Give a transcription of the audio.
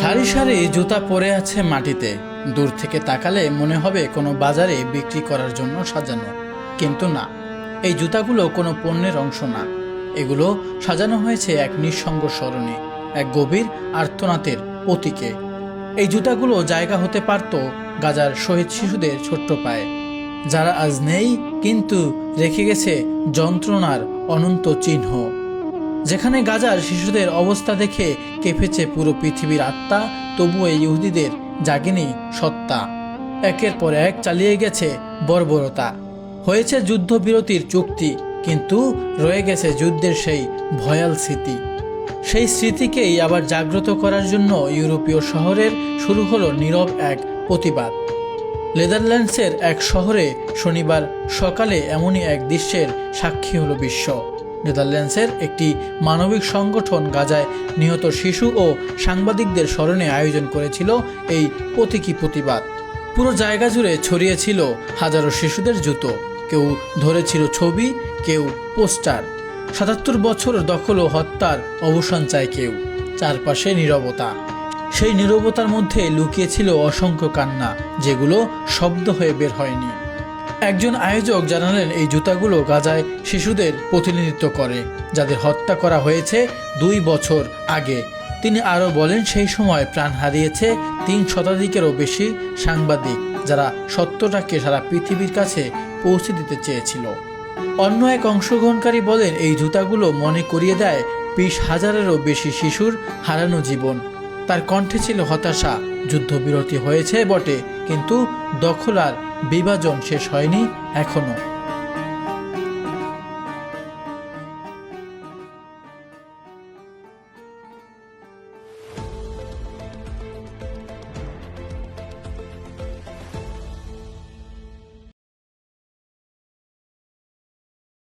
সারি সারি জুতা পরে আছে মাটিতে। দূর থেকে তাকালে মনে হবে কোনো বাজারে বিক্রি করার জন্য সাজানো। কিন্তু না, এই জুতাগুলো কোনো পণ্যের অংশ না। এগুলো সাজানো হয়েছে এক নিঃসঙ্গ স্মরণে, এক গভীর আর্তনাতের প্রতীকে। এই জুতাগুলো জায়গা হতে পারত গাজার শহীদ শিশুদের ছোট্ট পায়ে। যারা আজ নেই, কিন্তু রেখে গেছে যন্ত্রণার অনন্ত চিহ্ন। যেখানে গাজার শিশুদের অবস্থা দেখে কেঁপেছে পুরো পৃথিবীর আত্মা, তবুও এই ইহুদিদের জাগেনি সত্তা। একের পর এক চালিয়ে গেছে বর্বরতা। হয়েছে যুদ্ধবিরতির চুক্তি, কিন্তু রয়ে গেছে যুদ্ধের সেই ভয়াল স্মৃতি। সেই স্মৃতিকেই আবার জাগ্রত করার জন্য ইউরোপীয় শহরের শুরু হলো নীরব এক প্রতিবাদ। নেদারল্যান্ডসের এক শহরে শনিবার সকালে এমনই এক দৃশ্যের সাক্ষী হলো বিশ্ব। নেদারল্যান্ডসের একটি মানবিক সংগঠন গাজায় নিহত শিশু ও সাংবাদিকদের স্মরণে আয়োজন করেছিল এই প্রতীকী প্রতিবাদ। পুরো জায়গা জুড়ে ছড়িয়েছিল হাজারো শিশুদের জুতো। কেউ ধরেছিল ছবি, কেউ পোস্টার। সাতাত্তর বছর দখল ও হত্যার অবসান চায় কেউ। চারপাশে নীরবতা। সেই নীরবতার মধ্যে লুকিয়েছিল অসংখ্য কান্না, যেগুলো শব্দ হয়ে বের হয়নি। একজন আয়োজক জানালেন এই জুতাগুলো গাজায় শিশুদের প্রতিনিধিত্ব করে, যাদের হত্যা করা হয়েছে দুই বছর আগে। তিনি আরও বলেন, সেই সময় প্রাণ হারিয়েছে তিন শতাধিকেরও বেশি সাংবাদিক, যারা সত্যটাকে সারা পৃথিবীর কাছে পৌঁছে দিতে চেয়েছিল। অন্য এক অংশগ্রহণকারী বলেন, এই জুতাগুলো মনে করিয়ে দেয় বিশ হাজারেরও বেশি শিশুর হারানো জীবন। তার কণ্ঠে ছিল হতাশা, যুদ্ধবিরতি হয়েছে বটে, কিন্তু দখল আর বিভাজন শেষ হয়নি এখনও।